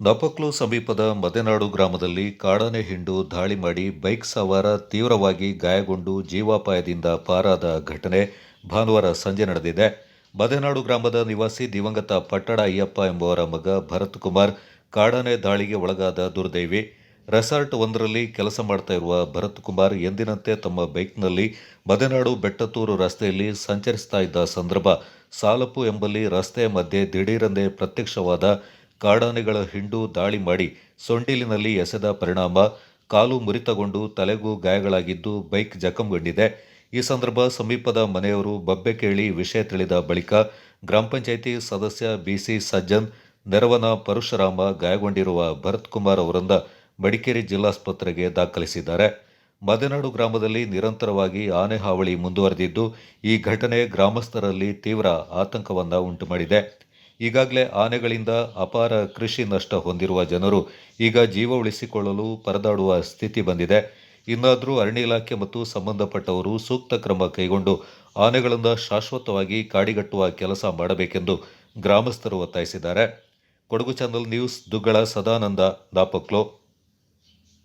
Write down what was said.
ನಪಕ್ಲು ಸಮೀಪದ ಮದೆನಾಡು ಗ್ರಾಮದಲ್ಲಿ ಕಾಡಾನೆ ಹಿಂಡು ದಾಳಿ ಮಾಡಿ ಬೈಕ್ ಸವಾರ ತೀವ್ರವಾಗಿ ಗಾಯಗೊಂಡು ಜೀವಾಪಾಯದಿಂದ ಪಾರಾದ ಘಟನೆ ಭಾನುವಾರ ಸಂಜೆ ನಡೆದಿದೆ. ಮದೆನಾಡು ಗ್ರಾಮದ ನಿವಾಸಿ ದಿವಂಗತ ಪಟ್ಟಡ ಅಯ್ಯಪ್ಪ ಎಂಬುವರ ಮಗ ಭರತ್ ಕುಮಾರ್ ಕಾಡಾನೆ ದಾಳಿಗೆ ಒಳಗಾದ ದುರ್ದೈವಿ. ರೆಸಾರ್ಟ್ ಒಂದರಲ್ಲಿ ಕೆಲಸ ಮಾಡ್ತಾ ಇರುವ ಭರತ್ ಕುಮಾರ್ ಎಂದಿನಂತೆ ತಮ್ಮ ಬೈಕ್ನಲ್ಲಿ ಮದೆನಾಡು ಬೆಟ್ಟತೂರು ರಸ್ತೆಯಲ್ಲಿ ಸಂಚರಿಸ್ತಾ ಇದ್ದ ಸಂದರ್ಭ ಸಾಲಪು ಎಂಬಲ್ಲಿ ರಸ್ತೆಯ ಮಧ್ಯೆ ದಿಢೀರಂದೇ ಪ್ರತ್ಯಕ್ಷವಾದ ಕಾಡಾನೆಗಳ ಹಿಂಡು ದಾಳಿ ಮಾಡಿ ಸೊಂಡಿಲಿನಲ್ಲಿ ಎಸೆದ ಪರಿಣಾಮ, ಕಾಲು ಮುರಿತಗೊಂಡು ತಲೆಗೂ ಗಾಯಗಳಾಗಿದ್ದು ಬೈಕ್ ಜಖಂಗೊಂಡಿದೆ. ಈ ಸಂದರ್ಭ ಸಮೀಪದ ಮನೆಯವರು ಬಬ್ಬೆ ಕೇಳಿ ವಿಷಯ ತಿಳಿದ ಬಳಿಕ ಗ್ರಾಮ ಪಂಚಾಯಿತಿ ಸದಸ್ಯ ಬಿಸಿ ಸಜ್ಜನ್, ನೆರವನ ಪರಶುರಾಮ ಗಾಯಗೊಂಡಿರುವ ಭರತ್ ಕುಮಾರ್ ಅವರನ್ನ ಮಡಿಕೇರಿ ಜಿಲ್ಲಾಸ್ಪತ್ರೆಗೆ ದಾಖಲಿಸಿದ್ದಾರೆ. ಮದೆನಾಡು ಗ್ರಾಮದಲ್ಲಿ ನಿರಂತರವಾಗಿ ಆನೆ ಹಾವಳಿ ಮುಂದುವರೆದಿದ್ದು, ಈ ಘಟನೆ ಗ್ರಾಮಸ್ಥರಲ್ಲಿ ತೀವ್ರ ಆತಂಕವನ್ನು ಉಂಟುಮಾಡಿದೆ. ಈಗಾಗಲೇ ಆನೆಗಳಿಂದ ಅಪಾರ ಕೃಷಿ ನಷ್ಟ ಹೊಂದಿರುವ ಜನರು ಈಗ ಜೀವ ಉಳಿಸಿಕೊಳ್ಳಲು ಪರದಾಡುವ ಸ್ಥಿತಿ ಬಂದಿದೆ. ಇನ್ನಾದರೂ ಅರಣ್ಯ ಇಲಾಖೆ ಮತ್ತು ಸಂಬಂಧಪಟ್ಟವರು ಸೂಕ್ತ ಕ್ರಮ ಕೈಗೊಂಡು ಆನೆಗಳಿಂದ ಶಾಶ್ವತವಾಗಿ ಕಾಡಿಗಟ್ಟುವ ಕೆಲಸ ಮಾಡಬೇಕೆಂದು ಗ್ರಾಮಸ್ಥರು ಒತ್ತಾಯಿಸಿದ್ದಾರೆ. Kodagu channel news Duggala Sadananda ದಾಪಕ್ಲೋ